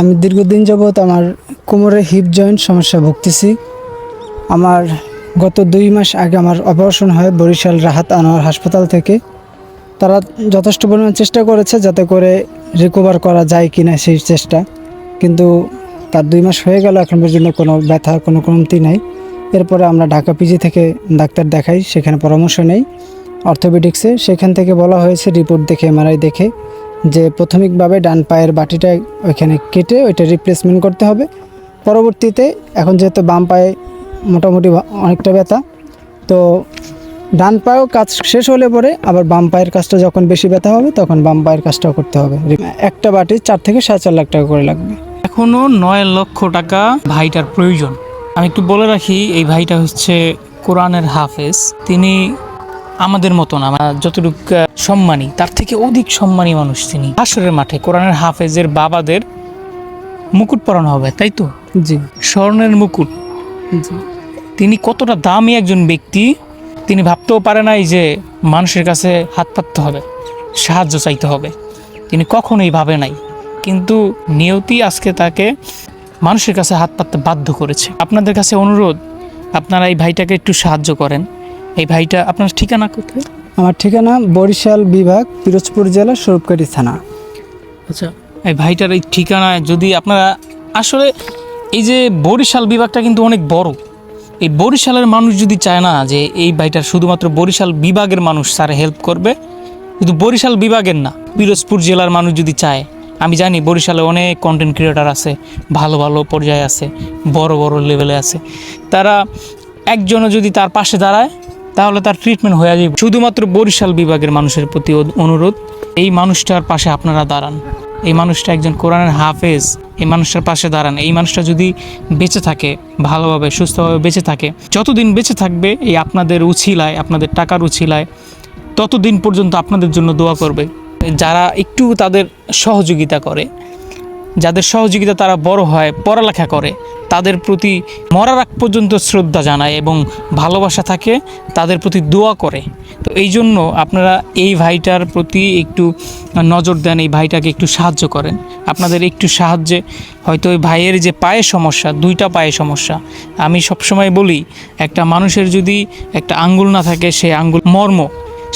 আমি দীর্ঘদিন যাবৎ আমার কোমরে হিপ জয়েন্ট সমস্যা ভুগতেছি। আমার গত দুই মাস আগে আমার অপারেশন হয় বরিশাল রাহাত আনোয়ার হাসপাতাল থেকে। তারা যথেষ্ট পরিমাণ চেষ্টা করেছে যাতে করে রিকভার করা যায় কি না সেই চেষ্টা। কিন্তু তার দুই মাস হয়ে গেল, এখন পর্যন্ত কোনো ব্যথা, কোনো কমতি নাই। এরপরে আমরা ঢাকা পিজি থেকে ডাক্তার দেখাই, সেখানে পরামর্শ নেই। অর্থোপেডিক্সে সেখান থেকে বলা হয়েছে, রিপোর্ট দেখে এমআরআই দেখে। যে প্রাথমিকভাবে ডান পায়ের বাটিটা ওইখানে কেটে ওইটা রিপ্লেসমেন্ট করতে হবে। পরবর্তীতে এখন যেহেতু বাম পায়ে মোটামুটি অনেকটা ব্যথা, তো ডান পায়েও কাজ শেষ হলে পরে আবার বাম পায়ের কাজটা যখন বেশি ব্যথা হবে তখন বাম পায়ের কাজটাও করতে হবে। একটা বাটি চার থেকে সাড়ে চার লাখ টাকা করে লাগবে। এখনও নয় লক্ষ টাকা ভাইটার প্রয়োজন। আমি একটু বলে রাখি, এই ভাইটা হচ্ছে কোরআনের হাফেজ। তিনি আমাদের মতন আমরা যতটুকু সম্মানী তার থেকে অধিক সম্মানী মানুষ তিনি। আসরের মাঠে কোরআনের হাফেজের বাবাদের মুকুট পরানো হবে তাই তো? জি। স্বর্ণের মুকুট। তিনি কতটা দামি একজন ব্যক্তি তিনি ভাবতেও পারে নাই যে মানুষের কাছে হাত পাততে হবে সাহায্য চাইতে হবে। তিনি কখনোই ভাবে নাই কিন্তু নিয়তি আজকে তাকে মানুষের কাছে হাত পাততে বাধ্য করেছে। আপনাদের কাছে অনুরোধ আপনারা এই ভাইটাকে একটু সাহায্য করেন। এই ভাইটা আপনার ঠিকানা কোথায়? আমার ঠিকানা বরিশাল বিভাগ পিরোজপুর জেলা স্বরূপকাঠি থানা। আচ্ছা এই ভাইটার এই ঠিকানায় যদি আপনারা আসলে এই যে বরিশাল বিভাগটা কিন্তু অনেক বড়। এই বরিশালের মানুষ যদি চায় না যে এই ভাইটার শুধুমাত্র বরিশাল বিভাগের মানুষ স্যার হেল্প করবে। কিন্তু বরিশাল বিভাগের না পিরোজপুর জেলার মানুষ যদি চায় আমি জানি বরিশালে অনেক কন্টেন্ট ক্রিয়েটার আছে ভালো ভালো পর্যায়ে আছে বড় বড় লেভেলে আছে। তারা একজনও যদি তার পাশে দাঁড়ায় তাহলে তার ট্রিটমেন্ট হয়ে যাবে শুধুমাত্র বরিশাল বিভাগের মানুষের প্রতি অনুরোধ, এই মানুষটার পাশে আপনারা দাঁড়ান। এই মানুষটা একজন কোরআনের হাফেজ, এই মানুষটার পাশে দাঁড়ান। এই মানুষটা যদি বেঁচে থাকে, ভালোভাবে, সুস্থভাবে বেঁচে থাকে, যতদিন বেঁচে থাকবে এই আপনাদের উছিলায়, আপনাদের টাকার উছিলায়, ততদিন পর্যন্ত আপনাদের জন্য দোয়া করবে। যারা একটু তাদের সহযোগিতা করে, যাদের সহযোগিতা তারা বড় হয়, পড়ালেখা করে তাদের প্রতি মরার আগ পর্যন্ত শ্রদ্ধা জানায় এবং ভালোবাসা থাকে, তাদের প্রতি দোয়া করে। তো এই জন্য আপনারা এই ভাইটার প্রতি একটু নজর দেন, এই ভাইটাকে একটু সাহায্য করেন। আপনাদের একটু সাহায্যে হয়তো ওই ভাইয়ের যে পায়ে সমস্যা, দুইটা পায়ে সমস্যা, আমি সবসময় বলি, একটা মানুষের যদি একটা আঙ্গুল না থাকে, সে আঙ্গুল মর্ম,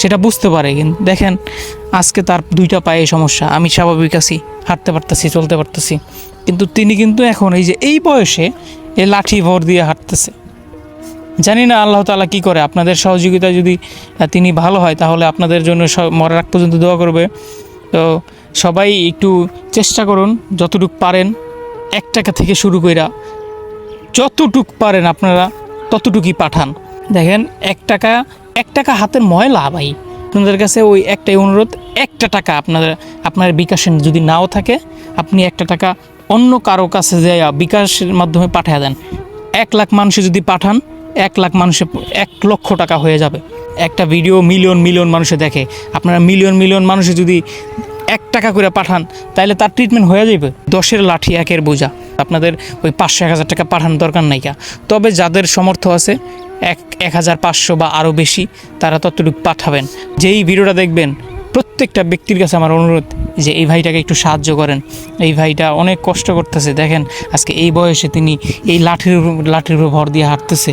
সেটা বুঝতে পারে। কিন্তু দেখেন আজকে তার দুইটা পায়ে সমস্যা। আমি স্বাভাবিক আছি, হাঁটতে পারতেছি, চলতে পারতেছি। কিন্তু তিনি কিন্তু এখন এই যে এই বয়সে এ লাঠি ভর দিয়ে হাঁটতেছে। জানি না আল্লাহ তাআলা কি করে, আপনাদের সহযোগিতা যদি তিনি ভালো হয়, তাহলে আপনাদের জন্য মরার আগ পর্যন্ত দোয়া করবে। তো সবাই একটু চেষ্টা করুন, যতটুক পারেন এক টাকা থেকে শুরু কইরা যতটুক পারেন আপনারা ততটুকুই পাঠান। দেখেন, এক টাকা এক টাকা হাতের ময়লা ভাই। আপনাদের কাছে ওই একটাই অনুরোধ, একটা টাকা আপনাদের আপনার বিকাশে যদি নাও থাকে, আপনি একটা টাকা অন্য কারও কাছে যায় বিকাশের মাধ্যমে পাঠিয়ে দেন। এক লাখ মানুষে যদি পাঠান, এক লাখ মানুষে এক লক্ষ টাকা হয়ে যাবে। একটা ভিডিও মিলিয়ন মিলিয়ন মানুষে দেখে। আপনারা মিলিয়ন মিলিয়ন মানুষে যদি এক টাকা করে পাঠান তাহলে তার ট্রিটমেন্ট হয়ে যাবে দশের লাঠি একের বোঝা। আপনাদের ওই পাঁচশো এক হাজার টাকা পাঠানোর দরকার নাই তবে যাদের সমর্থ আছে এক এক হাজার পাঁচশো বা আরও বেশি তারা ততটুকু পাঠাবেন। যেই ভিডিওটা দেখবেন, প্রত্যেকটা ব্যক্তির কাছে আমার অনুরোধ যে এই ভাইটাকে একটু সাহায্য করেন। এই ভাইটা অনেক কষ্ট করতেছে, দেখেন, আজকে এই বয়সে তিনি এই লাঠির লাঠির উপর ভর দিয়ে হাঁটতেছে।